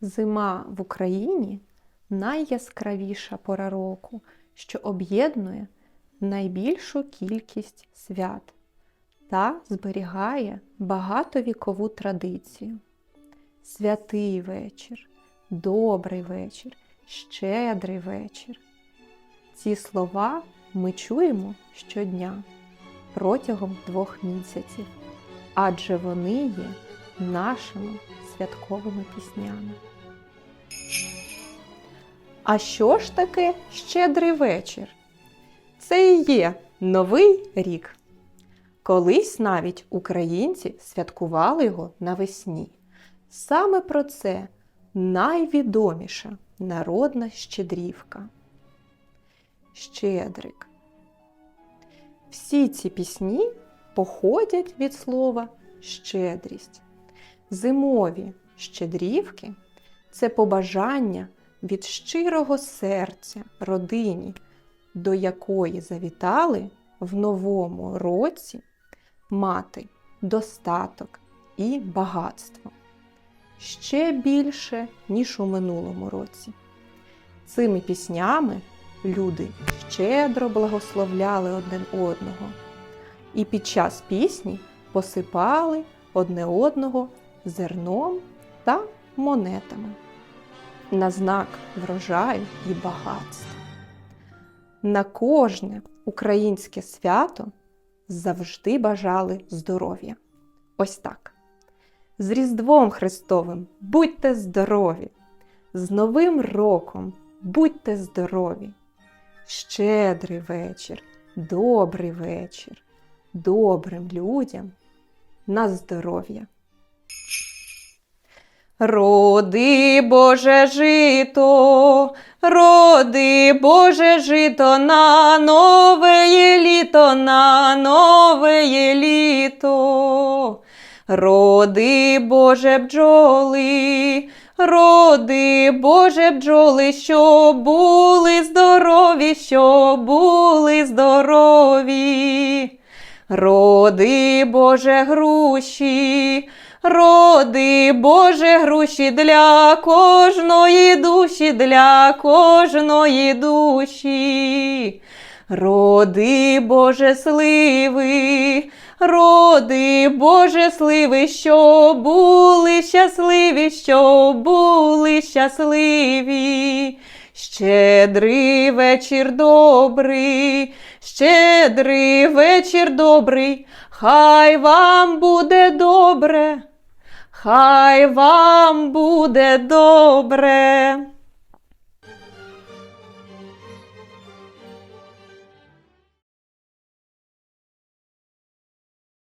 Зима в Україні найяскравіша пора року, що об'єднує найбільшу кількість свят та зберігає багатовікову традицію. Святий вечір, добрий вечір, щедрий вечір. Ці слова ми чуємо щодня протягом двох місяців, адже вони є нашими святковими піснями. А що ж таке щедрий вечір? Це і є Новий рік. Колись навіть українці святкували його навесні. Саме про це найвідоміша народна щедрівка. Щедрик. Всі ці пісні походять від слова щедрість. Зимові щедрівки це побажання від щирого серця родині, до якої завітали в новому році мати достаток і багатство. Ще більше, ніж у минулому році. Цими піснями люди щедро благословляли один одного і під час пісні посипали одне одного зерном та монетами на знак врожаю і багатства. На кожне українське свято завжди бажали здоров'я. Ось так. З Різдвом Христовим будьте здорові! З Новим роком будьте здорові! Щедрий вечір, добрий вечір, добрим людям на здоров'я! Роди Боже жито, роди Боже жито на нове літо, на нове літо. Роди Боже бджоли, роди Боже бджоли, що були здорові, що були здорові. Роди Боже груші, роди Боже груші для кожної душі, для кожної душі. Роди Боже сливи, роди Боже сливи, що були щасливі, що були щасливі. Щедрий вечір добрий, щедрий вечір добрий, хай вам буде добре, хай вам буде добре.